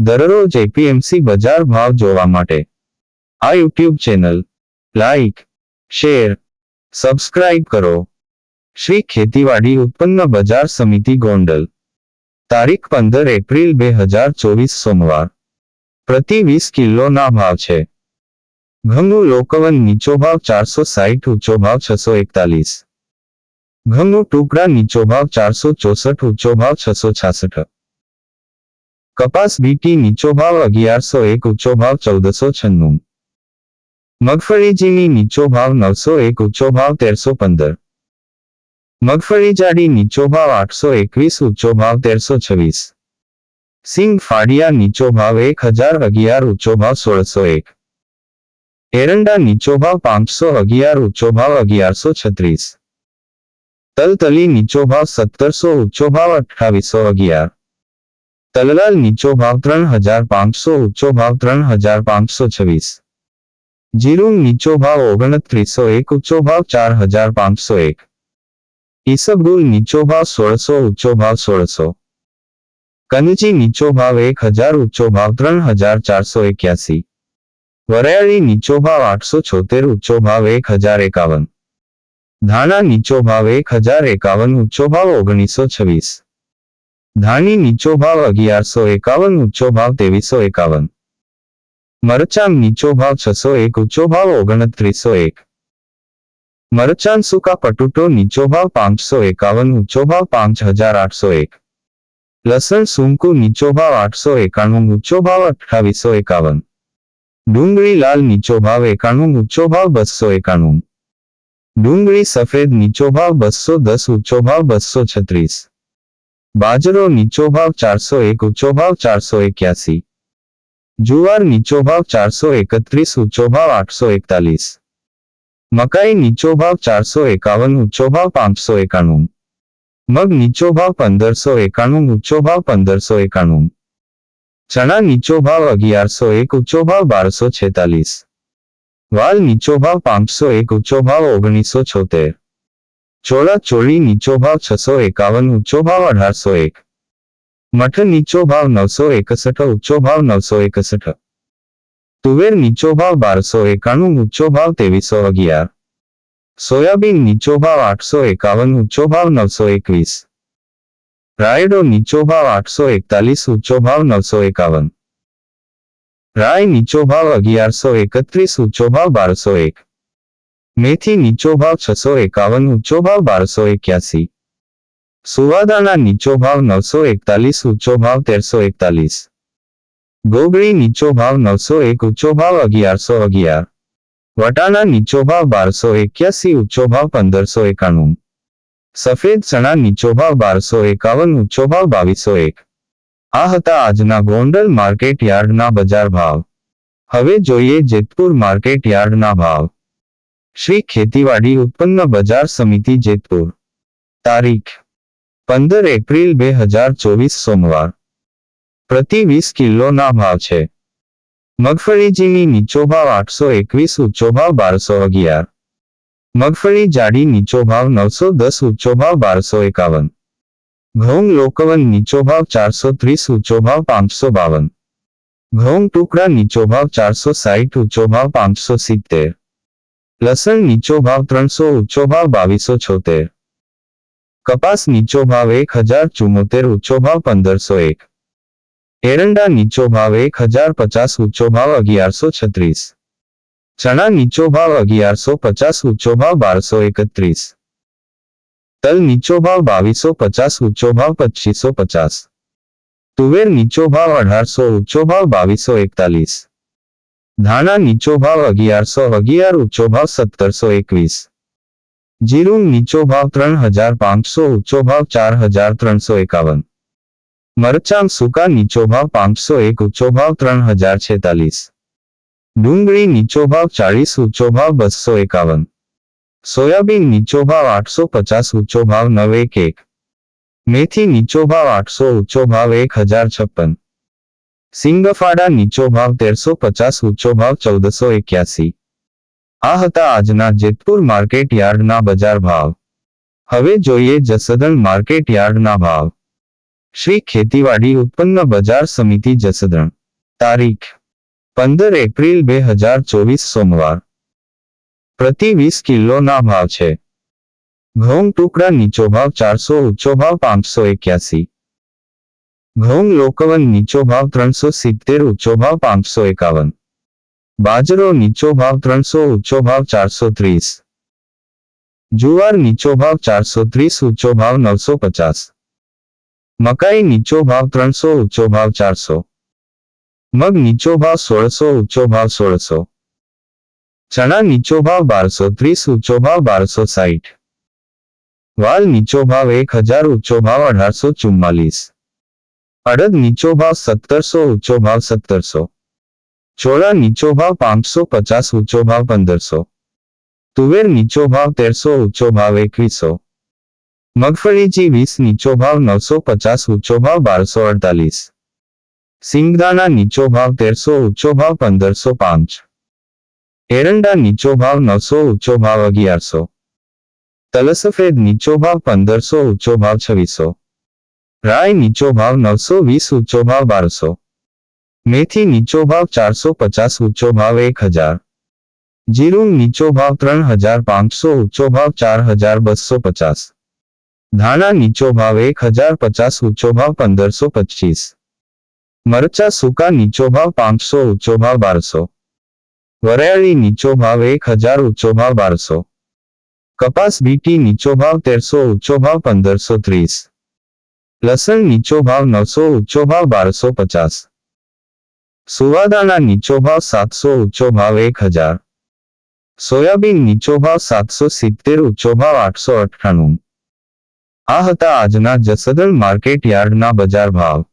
દરરોજ એપીએમસી બજાર ભાવ જોવા માટે. આ YouTube channel like share subscribe કરો. શ્રી ખેતીવાડી ઉત્પન્ન બજાર સમિતિ ગોંડલ. તારીખ પંદર એપ્રિલ બે હજાર ચોવીસ સોમવાર. પ્રતિ વીસ કિલોના ભાવ છે. ઘઉંનું લોકવન નીચો ભાવ ચારસો સાહીઠ, ઊંચો ભાવ છસો એકતાલીસ. ઘઉંનું ટુકડા નીચો ભાવ ચારસો ચોસઠ, ઊંચો ભાવ છસો છાસઠ. કપાસ બીટી નીચો ભાવ અગિયારસો એક ઊંચો ભાવ ચૌદસો છન્નું મગફળી ઝીણી નીચો ભાવ નવસો એક ઊંચો ભાવ તેરસો પંદર મગફળી જાડી નીચો ભાવ આઠસો એકવીસ ઊંચો ભાવ તેરસો છવ્વીસ સિંગ ફાડિયા નીચો ભાવ એક હજાર અગિયાર ઊંચો ભાવ સોળસો એક એરંડા નીચો ભાવ પાંચસો અગિયાર ઊંચો ભાવ અગિયારસો છત્રીસ તલતલી નીચો ભાવ સત્તરસો ઊંચો ભાવ અઠ્ઠાવીસો અગિયાર તલલાલ નીચો ભાવ ત્રણ હજાર પાંચસો ઊંચો ભાવ ત્રણ હજાર પાંચસો છવ્વીસ જીરું નીચો ભાવ ઓગણત્રીસો એક ઊંચો ભાવ ચાર હજાર પાંચસો એક ઈસબગુલ નીચો ભાવ સોળસો ઊંચો ભાવ સોળસો કનજી નીચો ભાવ એક હજાર ઊંચો ભાવ ત્રણ હજાર ચારસો એક્યાસી વરાયળી નીચો ભાવ આઠસો છોતેર ઊંચો ભાવ એક હજાર એકાવન ધાણા નીચો ભાવ એક હજાર એકાવન ઊંચો ભાવ ઓગણીસો છવ્વીસ ધાણી નીચો ભાવ અગિયારસો એકાવન, ઊંચો ભાવ ત્રેવીસો એકાવન. મરચાં નીચો ભાવ છસો એક, ઊંચો ભાવ ઓગણત્રીસો એક. મરચાં સૂકા પટુટો નીચો ભાવ પાંચસો એકાવન, ઊંચો ભાવ પાંચ હજાર આઠસો એક. લસણ સૂંકુ નીચો ભાવ આઠસો એકાણું, ઊંચો ભાવ અઠાવીસો એકાવન. ડુંગળી લાલ નીચો ભાવ એકાણું, ઊંચો ભાવ બસો એકાણું. ડુંગળી સફેદ નીચો ભાવ બસો દસ, ઊંચો ભાવ બસો છત્રીસ. બાજરો નીચો ભાવ ચારસો એક, ઊંચો ભાવ ચારસો એક્યાસી. જુવાર નીચો ભાવ ચારસો એકત્રીસ, ઊંચો ભાવ આઠસો એકતાલીસ. મકાઈ નીચો ભાવ ચારસો એકાવન, ઊંચો ભાવ પાંચસો એકાણું. મગ નીચો ભાવ પંદરસો એકાણું, ઊંચો ભાવ પંદરસો એકાણું. ચણા નીચો ભાવ અગિયારસો એક, ઊંચો ભાવ બારસો છેતાલીસ. વાલ નીચો ભાવ પાંચસો એક, ઊંચો ભાવ ઓગણીસો છોતેર. ચોળા ચોળી નીચો ભાવ છસો એકાવન, ઊંચો ભાવ અઢારસો એક. મઠ નીચો ભાવ નવસો એકસઠ, ઊંચો ભાવ નવસો એકસઠ. તુવેર નીચો ભાવ બારસો એકાણું, ઊંચો ભાવ ત્રેવીસો અગિયાર. સોયાબીન નીચો ભાવ આઠસો એકાવન, ઊંચો ભાવ નવસો એકવીસ. રાયડો નીચો ભાવ આઠસો એકતાલીસ, ઊંચો ભાવ નવસો એકાવન. રાય નીચો ભાવ અગિયારસો એકત્રીસ, ઊંચો ભાવ બારસો એક. મેથી નીચો ભાવ છસો એકાવન, ઊંચો ભાવ બારસો એક્યાસી. સુવાદાના નીચો ભાવ નવસો એકતાલીસ, ઊંચો ભાવ તેરસો એકતાલીસ. ગોગળી નીચો ભાવ નવસો એક, ઊંચો ભાવ અગિયારસો અગિયાર. વટાણા નીચો ભાવ બારસો એક્યાસી, ઊંચો ભાવ પંદરસો એકાણું. સફેદ ચણા નીચો ભાવ બારસો એકાવન, ઊંચો ભાવ બાવીસો એક. આ હતા આજના ગોંડલ માર્કેટ યાર્ડના બજાર ભાવ. હવે જોઈએ જેતપુર માર્કેટ યાર્ડના ભાવ. શ્રી ખેતીવાડી ઉત્પન્ન બજાર સમિતિ જેતપુર તારીખ પંદર એપ્રિલ બે હજાર ચોવીસ સોમવાર પ્રતિ વીસ કિલોના ભાવ છે મગફળી ઝીણી નીચો ભાવ આઠસો એકવીસ ઊંચો ભાવ બારસો અગિયાર મગફળી જાડી નીચો ભાવ નવસો દસ ઊંચો ભાવ બારસો એકાવન ઘઉં લોકવન નીચો ભાવ ચારસો ત્રીસ ઊંચો ભાવ પાંચસો બાવન ઘઉં ટુકડા નીચો ભાવ ચારસો સાહીઠ ઊંચો ભાવ પાંચસો સિત્તેર લસણ નીચો ભાવ ત્રણસો ઊંચો ભાવ બાવીસો છોતેર કપાસ નીચો ભાવ એક હજાર ચુમ્મોતેર ઊંચો ભાવ પંદરસો એક એરંડા નીચો ભાવ એક હજાર પચાસ ઊંચો ભાવ અગિયારસો છત્રીસ ચણા નીચો ભાવ અગિયારસો પચાસ ઊંચો ભાવ બારસો એકત્રીસ તલ નીચો ભાવ બાવીસો પચાસ ઊંચો ભાવ પચીસો પચાસ તુવેર નીચો ભાવ અઢારસો ઊંચો ભાવ બાવીસો એકતાલીસ ધાણા નીચો ભાવ અગિયારસો અગિયાર ઊંચો ભાવ સત્તરસો એકવીસ જીરું નીચો ભાવ ત્રણ હજાર પાંચસો ઊંચો ભાવ ચાર હજાર ત્રણસો એકાવન મરચાં સૂકા નીચો ભાવ પાંચસો એક ઊંચો ભાવ ત્રણ હજાર છેતાલીસ ડુંગળી નીચો ભાવ ચાળીસ ઊંચો ભાવ બસો એકાવન સોયાબીન નીચો ભાવ આઠસો પચાસ ઊંચો ભાવ નવ એક એક મેથી નીચો ભાવ આઠસો ઊંચો ભાવ એક હજાર છપ્પન સિંગફાડા નીચો ભાવ તેરસો પચાસ, ઊંચો ભાવ ચૌદસો એક્યાસી. આ હતા આજના જેતપુર માર્કેટ યાર્ડના બજાર ભાવ. હવે જોઈએ જસદણ માર્કેટ યાર્ડના ભાવ. શ્રી ખેતીવાડી ઉત્પન્ન બજાર સમિતિ જસદણ. તારીખ. પંદર એપ્રિલ બે હજાર ચોવીસ સોમવાર. પ્રતિ વીસ કિલોના ભાવ છે. ઘઉં ટુકડા નીચો ભાવ ચારસો, ઊંચો ભાવ પાંચસો એક્યાસી. ઘઉં લોકવન નીચો ભાવ ત્રણસો સિત્તેર ઊંચો ભાવ પાંચસો એકાવન બાજરો નીચો ભાવ ત્રણસો ઊંચો ભાવ ચારસો ત્રીસ જુવાર નીચો ભાવ ચારસો ત્રીસ ઊંચો ભાવ નવસો પચાસ મકાઈ નીચો ભાવ ત્રણસો ઊંચો ભાવ ચારસો મગ નીચો ભાવ સોળસો ઊંચો ભાવ સોળસો ચણા નીચો ભાવ બારસો ત્રીસ ઊંચો ભાવ બારસો સાઠ વાલ નીચો ભાવ એક હજાર ઊંચો ભાવ અઢારસો ચુમ્માલીસ અડદ નીચો ભાવ સત્તરસો, ઊંચો ભાવ સત્તરસો. ચોળા નીચો ભાવ પાંચસો, પચાસ, ઊંચો ભાવ પંદરસો. તુવેર નીચો ભાવ તેરસો, ઊંચો ભાવ એકવીસો. મગફળીજી વીસ, નીચો ભાવ નવસો, પચાસ, ઊંચો ભાવ બારસો અડતાલીસ. સિંગદાણા નીચો ભાવ તેરસો, ઊંચો ભાવ પંદરસો પાંચ. એરંડા નીચો ભાવ નવસો, ઊંચો ભાવ અગિયારસો. તલસફેદ નીચો ભાવ પંદરસો, ઊંચો ભાવ છવ્વીસો. રાય નીચો ભાવ નવસો વીસ ઊંચો ભાવ બારસો મેથી નીચો ભાવ ચારસો પચાસ ઊંચો ભાવ એક હજાર જીરું નીચો ભાવ ત્રણ હજાર પાંચસો ઊંચો ભાવ ચાર હજાર બસો પચાસ ધાણા નીચો ભાવ એક હજાર પચાસ ઊંચો ભાવ પંદરસો પચીસ મરચા સૂકા નીચો ભાવ પાંચસો ઊંચો ભાવ બારસો વરિયાળી નીચો ભાવ એક હજાર ઊંચો ભાવ બારસો કપાસ બીટી નીચો ભાવ તેરસો ઊંચો ભાવ પંદરસો ત્રીસ લસણ નીચો ભાવ નવસો ઊંચો ભાવ બારસો પચાસ. સુવાદાના નીચો ભાવ સાતસો ઊંચો ભાવ એક હજાર. સોયાબીન નીચો ભાવ સાતસો સિત્તેર ઊંચો ભાવ આઠસો અઠ્ઠાણું. આ હતા આજના જસદણ માર્કેટ યાર્ડના બજાર ભાવ.